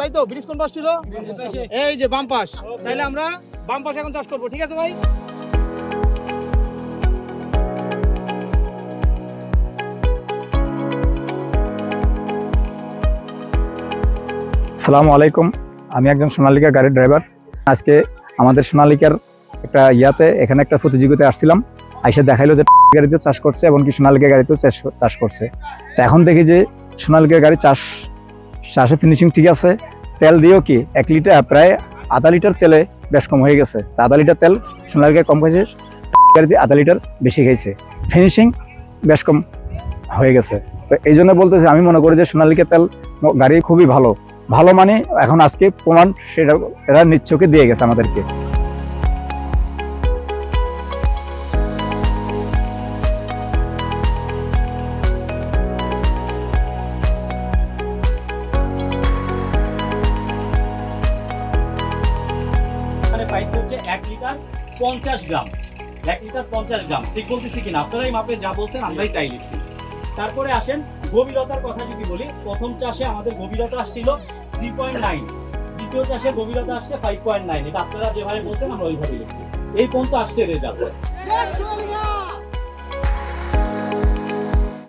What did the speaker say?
তাই তো? ব্রিজ কোন পাশ ছিল? এই যে বাম পাশ। তাহলে আমরা বাম পাশে এখন চাষ করব, ঠিক আছে ভাই? সালামু আলাইকুম। আমি একজন সোনালিকা গাড়ির ড্রাইভার। আজকে আমাদের সোনালিকার একটা ইয়াতে এখানে একটা প্রতিযোগিতায় আসছিলাম। আইসা দেখাইলো যে গাড়িতে চাষ করছে এবং কি সোনালিকা গাড়িতেও চাষ করছে। তো এখন দেখি যে সোনালিকা গাড়ি চাষ চাষে ফিনিশিং ঠিক আছে। তেল দিয়েও কি এক লিটার প্রায় আধা লিটার তেলে বেশ কম হয়ে গেছে। আধা লিটার তেল সোনালিকা কম খাইছে আধা লিটার বেশি খাইছে। ফিনিশিং বেশ কম হয়ে গেছে। তো এই জন্য বলতেছি, আমি মনে করি যে সোনালিকা তেল গাড়ি খুবই ভালো। ভালো মানে এখন আজকে প্রমাণ সেটা, এরা নিচ্ছকে দিয়ে গেছে আমাদেরকে। হচ্ছে এক লিটার পঞ্চাশ গ্রাম। এক লিটার পঞ্চাশ গ্রাম। ঠিক বলতেছি কিনা? আপনারাই মাপে যা বলছেন, আমরাই তাই লিখছি। তারপরে আসেন, গভীরতার কথা যদি বলি, প্রথম চাষে আমাদের গভীরতা আসছিল থ্রি পয়েন্ট নাইন দ্বিতীয় চাষে গভীরতা আসছে ফাইভ পয়েন্ট নাইন এটা আপনারা যেভাবে বলছেন, আমরা ওইভাবে লিখছি। এই পর্যন্ত আসছে রেজাল্ট